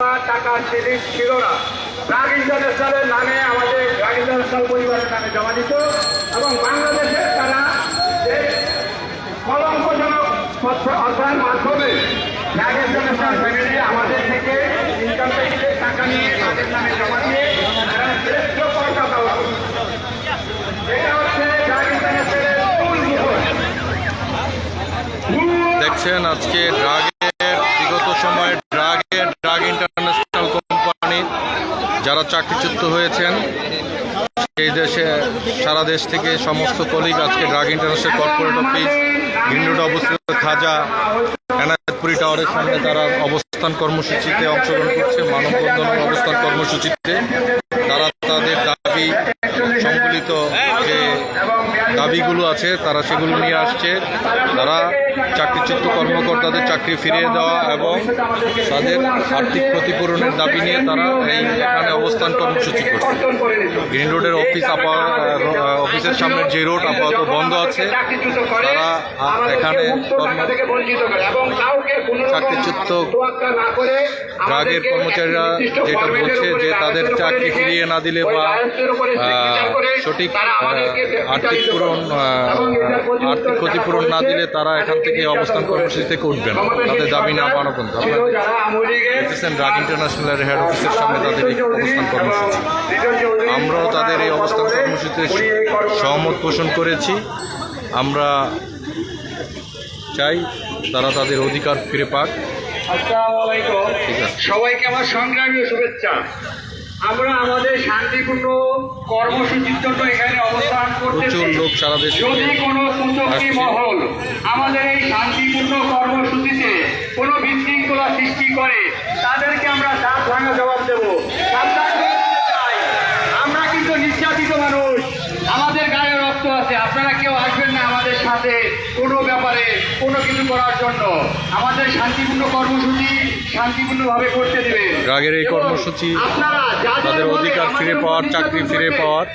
টাকা সিরিজ ছিল না। ড্রাগ ইন্টারন্যাশনালের নামে আমাদের ড্রাগ ইন্টারন্যাশনাল পরিবারের নামে জমা দিত এবং তারা কলঙ্কজনক মাধ্যমে ড্রাগ ইন্টারন্যাশনাল ফ্যামিলি আমাদের থেকে ইনকাম ট্যাক্সের টাকা নিয়ে তাদের নামে জমা দিয়ে ড্রাগ দেখছেন আজকে ড্রাগের বিগত সময়ে ড্রাগের ড্রাগ ইন্টারন্যাশনাল কোম্পানি যারা চাকরিচ্যুত হয়েছেন সেই দেশে, সারা দেশ থেকে সমস্ত কলিগ আজকে drug international corporate office green road অবস্থিত খাজা এনায়তপুরি টাওয়ারের সামনে তারা অবস্থান কর্মসূচিতে অংশগ্রহণ করছে মানববন্ধন অবস্থান কর্মসূচিতে। তারা তাদের দাবি, সংবলিত যে দাবিগুলো আছে, তারা সেগুলো নিয়ে আসছে। তারা চাকরিচ্যুত কর্মকর্তাদের চাকরি ফিরিয়ে দেওয়া এবং তাদের আর্থিক ক্ষতিপূরণের দাবি নিয়ে তারা এই এখানে অবস্থান কর্মসূচি করছে। গ্রিন রোডের অফিস আপা অফিসের সামনের যে রোড আপাতত বন্ধ আছে তারা এখানে চাকরিচ্যুত ড্রাগের কর্মচারীরা যেটা বলছে যে তাদের চাকরি ফিরিয়ে না দিলে বা সঠিক আর্থিক পূরণ আর্থিক ক্ষতিপূরণ না দিলে তারা এখান থেকে অবস্থান কর্মসূচি থেকে না। তাদের দাবি না মানব পন্থা আপনারা দেখতেছেন ড্রাগ ইন্টারন্যাশনালের হেড অফিসের সামনে তাদের অবস্থান কর্মসূচি। আমরাও তাদের এই অবস্থান কর্মসূচিতে সহমত পোষণ করেছি। আমরা চাই তারা তাদের অধিকার ফিরে পাক। সবাইকে আমার সংগ্রামী শুভেচ্ছা। আমরা আমাদের শান্তিপূর্ণ কর্মসূচির জন্য এখানে অবস্থান করতেছি। প্রচুর লোক সারা দেশ যদি কোনো আসছে। মহল আমাদের এই শান্তিপূর্ণ কর্মসূচিতে কোনো বিশৃঙ্খলা সৃষ্টি করে তাদেরকে আমরা দাঁত ভাঙা জবাব দেব সাবধান হয়ে যেতে চাই। আমরা কিন্তু নির্যাতিত মানুষ আমাদের গায়ে রক্ত আছে আপনারা কেউ আসবেন না আমাদের সাথে কোনো ব্যাপারে কোনো কিছু করার জন্য আমাদের শান্তিপূর্ণ কর্মসূচি শান্তিপূর্ণভাবে করতে দেবেন ড্রাগের এই কর্মসূচি তাদের অধিকার ফিরে পাওয়ার, চাকরি ফিরে পাওয়ার,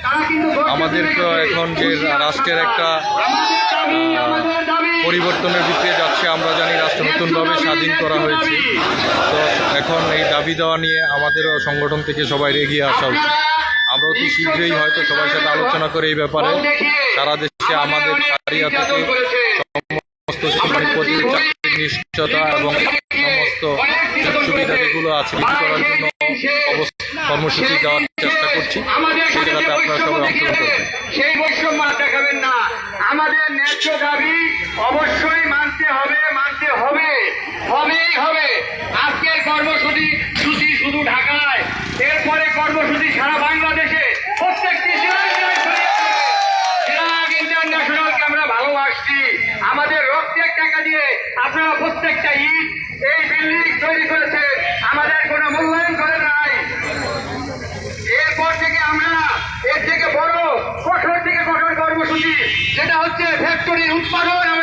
আমাদের এখন যে রাষ্ট্রের একটা, আমাদের দাবি, আমাদের দাবি। পরিবর্তনের দিকে যাচ্ছে আমরা জানি রাষ্ট্র নতুনভাবে স্বাধীন করা হয়েছে। তো এখন এই দাবি দেওয়া নিয়ে আমাদেরও সংগঠন থেকে সবাই এগিয়ে আসা উচিত। আমরা অতি শীঘ্রই হয়তো সবার সাথে আলোচনা করে এই ব্যাপারে সারা দেশে আমাদের সারিয়া থেকে সমস্ত শ্রমিক প্রতি চাকরির নিশ্চয়তা এবং সমস্ত সুবিধা যেগুলো আছে বিক্রি করার জন্য কর্মসূচি দেওয়ার চেষ্টা করছি। সেই জায়গাতে আপনারা সবাই অংশগ্রহণ করবেন সেই বৈষম্য দেখাবেন না। আমাদের ন্যায্য দাবি অবশ্যই মানতে হবে মানতে হবে হবেই হবে। দিয়ে আপনারা প্রত্যেকটা ইট এই বিল্ডিং তৈরি করেছে, আমাদের কোনো মূল্যায়ন করে নাই। এরপর থেকে আমরা এর থেকে বড় কঠোর থেকে কঠোর কর্মসূচি, যেটা হচ্ছে ফ্যাক্টরির উৎপাদন